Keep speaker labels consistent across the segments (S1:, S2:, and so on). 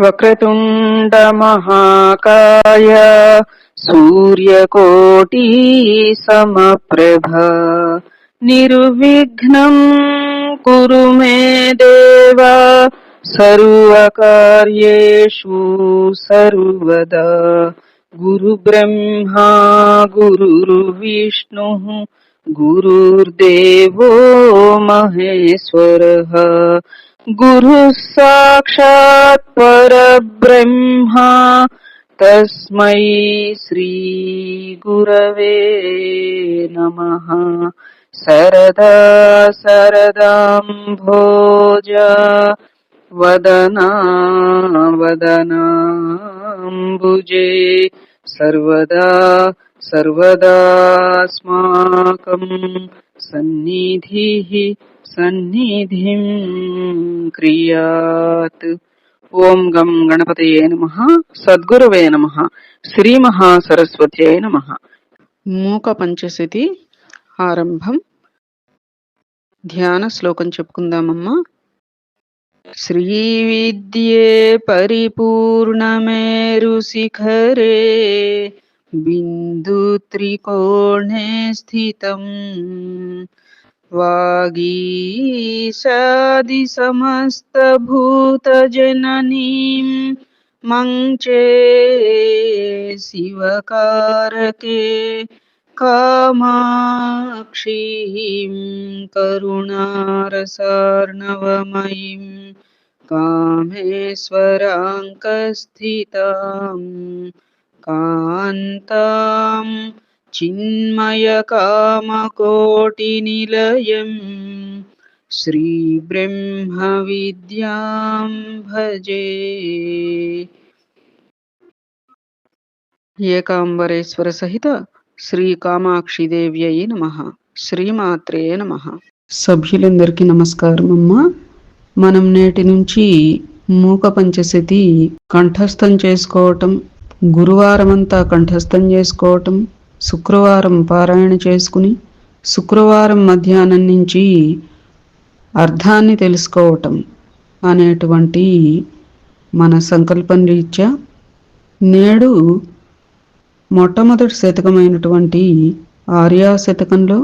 S1: वक्रतुण्डमहाकाय सूर्यकोटि समप्रभ निर्विघ्नम् कुरु मे देव सर्वकार्येषु सर्वदा गुरुब्रह्मा गुरुर्विष्णुः गुरुर्देवो महेश्वरः गुरुः साक्षात् परब्रह्मा तस्मै श्रीगुरवे नमः। सरदा सरदाम्भोज वदना। वदनाम्बुजे सर्वदा सर्वदास्माकम् सन्निधिः సన్నిధిం క్రియాత్ ఓం గం గణపతయే నమ సద్గురవే నమ శ్రీ మహాసరస్వత్యై నమ మూక పంచశతి ఆరంభం ధ్యాన శ్లోకం చెప్పుకుందామమ్మా श्रीविद्ये परिपूर्णमेरुशिखरे बिन्दुत्रिकोणे स्थितम्। वागीशादिसमस्तभूतजननीं मङ्चे शिवकारके कामाक्षीं करुणारसार्णवमयीं कामेश्वराङ्कस्थितां कान्तां चिन्मयकामकोटिनिलयम् श्रीब्रह्मविद्यां भजे। ಏಕಾಂಬರೇಶ್ವರ सहित శ్రీ కామాక్షిదేవ్యై నమ. శ్రీమాత్రే నమ. సభ్యులందరికీ నమస్కారం అమ్మ మనం నేటి నుంచి మూక పంచశతి కంఠస్థం చేసుకోవటం గురువారం అంతా కంఠస్థం చేసుకోవటం శుక్రవారం పారాయణ చేసుకుని శుక్రవారం మధ్యాహ్నం నుంచి అర్థాన్ని తెలుసుకోవటం అనేటువంటి మన సంకల్పం రీత్యా నేడు మొట్టమొదటి శతకమైనటువంటి ఆర్యా శతకంలో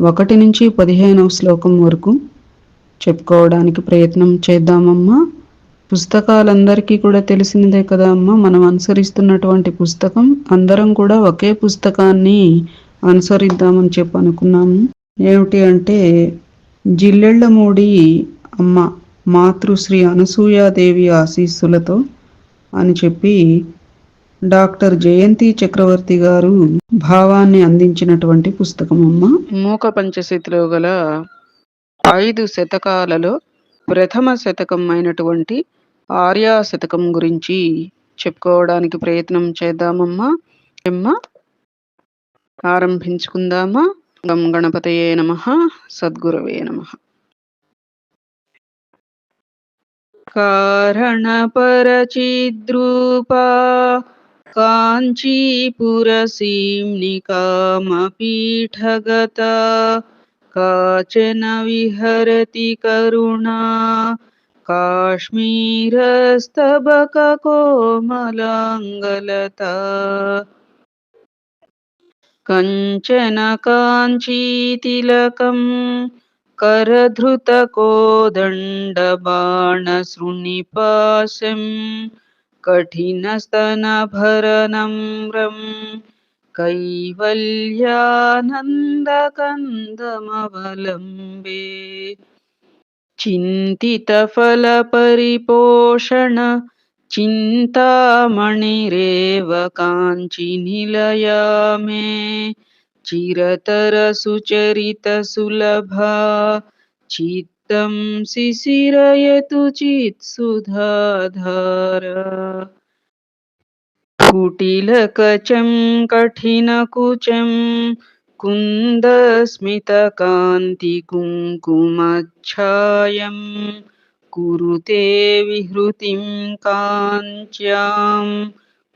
S1: ఒకటి నుంచి పదిహేనవ శ్లోకం వరకు చెప్పుకోవడానికి ప్రయత్నం చేద్దామమ్మా. పుస్తకాలందరికీ కూడా తెలిసినదే కదా అమ్మ మనం అనుసరిస్తున్నటువంటి పుస్తకం. అందరం కూడా ఒకే పుస్తకాన్ని అనుసరిద్దామని చెప్పి అనుకున్నాము. ఏమిటి అంటే జిల్లెళ్ళమూడి అమ్మ మాతృశ్రీ అనసూయాదేవి ఆశీస్సులతో అని చెప్పి డాక్టర్ జయంతి చక్రవర్తి గారు భావాన్ని అందించినటువంటి పుస్తకం అమ్మ మూక పంచశతిలో గల ఐదు శతకాలలో ప్రథమ శతకం అయినటువంటి ఆర్యా శతకం గురించి చెప్పుకోవడానికి ప్రయత్నం చేద్దామమ్మా. అమ్మా ఆరంభించుకుందామా? గం గణపతయే నమ సద్గురవే నమ. కారణపరచిద్రూపా काञ्चीपुरसीम्निकामपीठगता काचन विहरति करुणा काश्मीरस्तबककोमलाङ्गलता। कञ्चन काञ्चीतिलकम् करधृतकोदण्डबाणशृणिपाशम् कठिनस्तनभरनम्रम् कैवल्यानन्दकन्दमवलम्बे। चिन्तितफलपरिपोषण चिन्तामणिरेव काञ्चिनिलया मे चिरतरसुचरितसुलभा चित्तं शिशिरयतु चित्सुधाधारा कुटिलकचं कठिनकुचं कुन्दस्मितकान्तिकुङ्कुमच्छायं कुरुते विहृतिं काञ्च्यां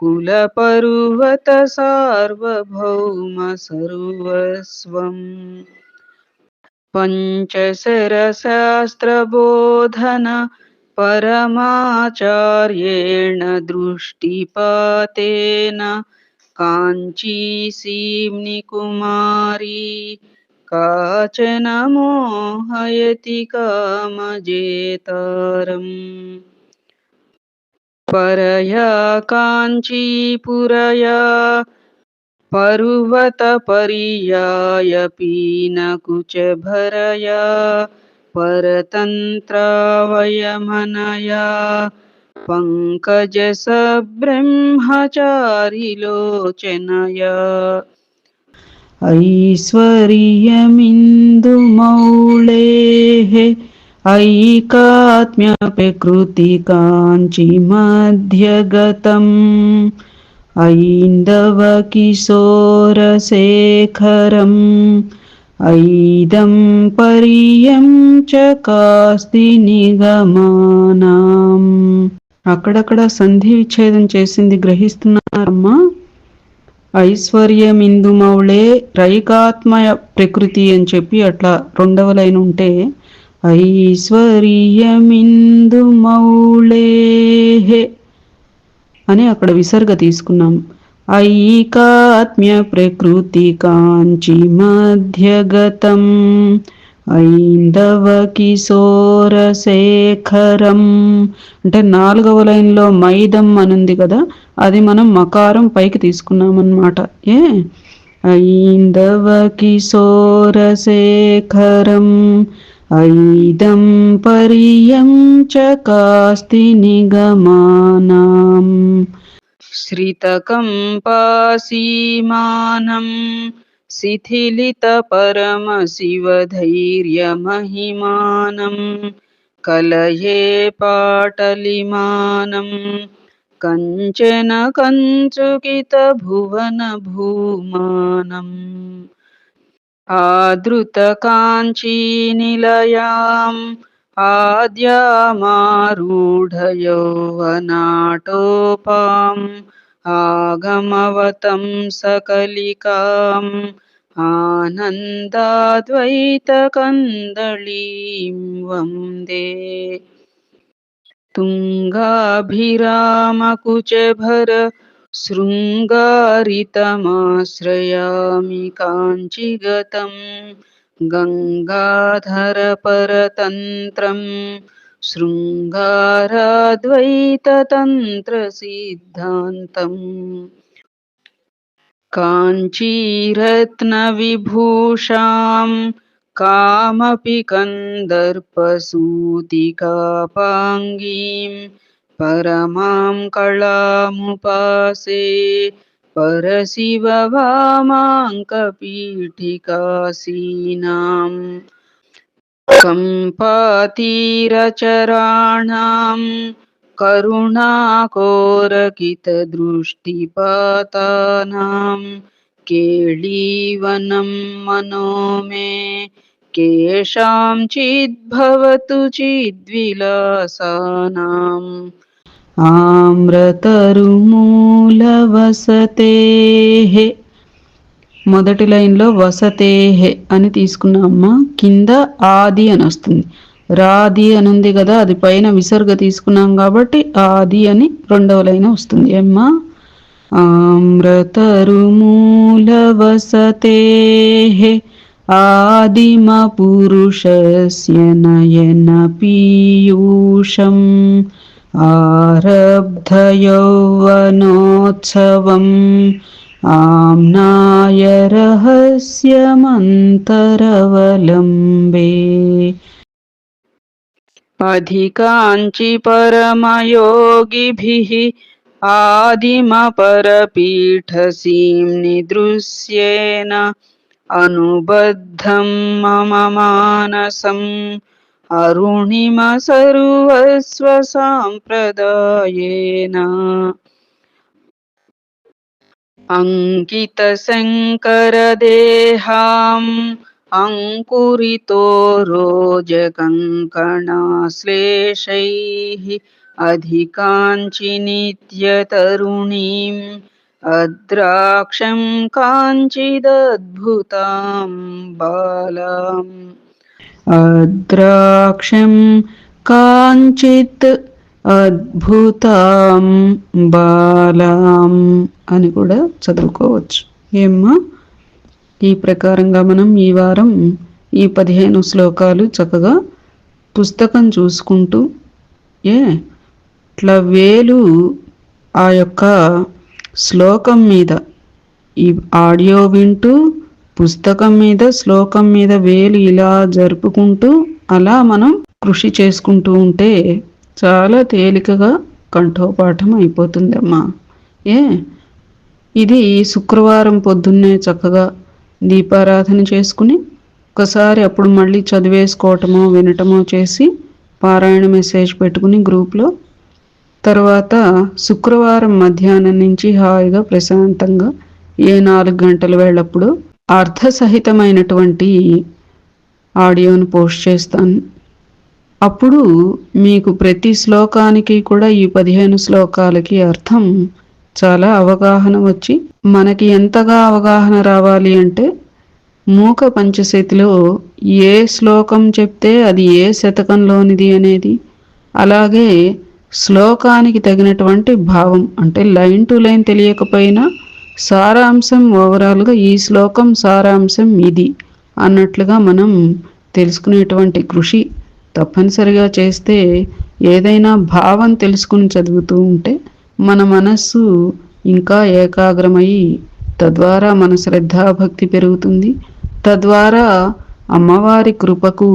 S1: कुलपर्वतसार्वभौमसर्वस्वम् पञ्चशरशास्त्रबोधन परमाचार्येण दृष्टिपातेन काञ्चीसीम्नि कुमारी काचन मोहयति कामजेतारम्। परया काञ्चीपुरया पर्वतपर्यायपि न कुचभरया परतन्त्रावयमनया। पङ्कजसब्रह्मचारिलोचनया। ऐश्वर्यमिन्दुमौळेः ऐकात्म्यपि कृतिकाञ्चिमध्यगतम् ऐन्दवकिशोरशेखरम् ऐदं చ కాస్తి నిగమానం. అక్కడక్కడ సంధి విచ్ఛేదం చేసింది గ్రహిస్తున్నారమ్మా. ఐశ్వర్యమిందుమౌళే రైకాత్మయ ప్రకృతి అని చెప్పి అట్లా రెండవ లైన్ ఉంటే ఐశ్వర్యమిందుమౌళే అని అక్కడ విసర్గ తీసుకున్నాం. ఐకాత్మ్య ప్రకృతి కాంచి మధ్యగతం ఐందవ కిశోర శేఖరం అంటే నాలుగవ లైన్లో మైదం అనుంది కదా అది మనం మకారం పైకి తీసుకున్నామన్నమాట. ఏ? ఐందవ కిశోర శేఖరం ऐदं पर्यं च कास्ति निगमानाम् श्रितकं पासीमानं शिथिलितपरमशिवधैर्यमहिमानं कलये पाटलिमानं कञ्चन कञ्चुकितभुवनभूमानम् आदृतकाञ्चीनिलयाम् आद्यामारूढयौवनाटोपाम् आगमवतं सकलिकाम् आनन्दाद्वैतकन्दलीं वन्दे। तुङ्गाभिरामकुचभर शृङ्गारितमाश्रयामि काञ्चिगतं गङ्गाधरपरतन्त्रम् शृङ्गाराद्वैततन्त्रसिद्धान्तम् काञ्चीरत्नविभूषां कामपि कन्दर्पसूतिकापाङ्गीं परमां कलामुपासे परशिववामाङ्कपीठिकासीनाम् कम्पातीरचराणां करुणाकोरकितदृष्टिपातानां केळीवनं मनो मे केषाञ्चिद्भवतु चिद्विलासानाम् ఆమ్రతరుమూలవసతేహ. మొదటి లైన్లో వసతేహే అని తీసుకున్నామ్మ కింద ఆది అని వస్తుంది. రాది అని ఉంది కదా అది పైన విసర్గ తీసుకున్నాం కాబట్టి ఆది అని రెండవ లైన్ వస్తుంది. అమ్మా ఆమ్రతరుమూలవసతేహే. ఆదిమ పురుషస్య నయన పీయూషం. आरब्धयौवनोत्सवम् आम्नाय रहस्यमन्तरवलम्बे अधिकाञ्चि परमयोगिभिः आदिमपरपीठसीं निदृश्येन अनुबद्धं मम मानसम् अरुणिमा सर्वस्वसाम्प्रदायेन अङ्कितशङ्करदेहाम् अङ्कुरितो रोजकङ्कणाश्लेषैः अधिकाञ्चिनित्यतरुणीम् अद्राक्षं काञ्चिदद्भुतां बालाम्। अद्राक्षं కాంచిత్ అద్భుతం బాలాం అని కూడా చదువుకోవచ్చు ఏమ్మా ఈ ప్రకారంగా మనం ఈ వారం ఈ పదిహేను శ్లోకాలు చక్కగా పుస్తకం చూసుకుంటూ ఏ ఇట్లా వేలు ఆ యొక్క శ్లోకం మీద ఈ ఆడియో వింటూ పుస్తకం మీద శ్లోకం మీద వేలు ఇలా జరుపుకుంటూ అలా మనం కృషి చేసుకుంటూ ఉంటే చాలా తేలికగా కంఠోపాఠం అయిపోతుందమ్మా. ఏ? ఇది శుక్రవారం పొద్దున్నే చక్కగా దీపారాధన చేసుకుని ఒకసారి అప్పుడు మళ్ళీ చదివేసుకోవటమో వినటమో చేసి పారాయణ మెసేజ్ పెట్టుకుని గ్రూప్లో. తర్వాత శుక్రవారం మధ్యాహ్నం నుంచి హాయిగా ప్రశాంతంగా ఏ నాలుగు గంటల వేళప్పుడు అర్థసహితమైనటువంటి ఆడియోను పోస్ట్ చేస్తాను. అప్పుడు మీకు ప్రతి శ్లోకానికి కూడా ఈ పదిహేను శ్లోకాలకి అర్థం చాలా అవగాహన వచ్చి మనకి ఎంతగా అవగాహన రావాలి అంటే మూక పంచశతిలో ఏ శ్లోకం చెప్తే అది ఏ శతకంలోనిది అనేది అలాగే శ్లోకానికి తగినటువంటి భావం అంటే లైన్ టు లైన్ తెలియకపోయినా సారాంశం ఓవరాల్గా ఈ శ్లోకం సారాంశం ఇది అన్నట్లుగా మనం తెలుసుకునేటువంటి కృషి తప్పనిసరిగా చేస్తే ఏదైనా భావం తెలుసుకుని చదువుతూ ఉంటే మన మనస్సు ఇంకా ఏకాగ్రమై తద్వారా మన శ్రద్ధాభక్తి పెరుగుతుంది. తద్వారా అమ్మవారి కృపకు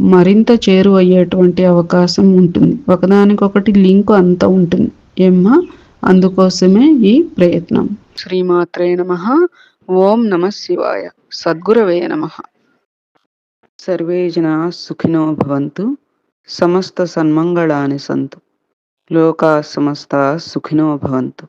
S1: మరింత చేరువయ్యేటువంటి అవకాశం ఉంటుంది. ఒకదానికొకటి లింక్ అంత ఉంటుంది. ఏమ్మా? అందుకోసమే ఈ ప్రయత్నం. శ్రీమాత్రే నమ. ఓం నమ శివాయ. సద్గురవే నమ. సర్వే జనా సుఖినో భవంతు. సమస్త సన్మంగళాని సంతు. లోకా సమస్త సుఖినో భవంతు.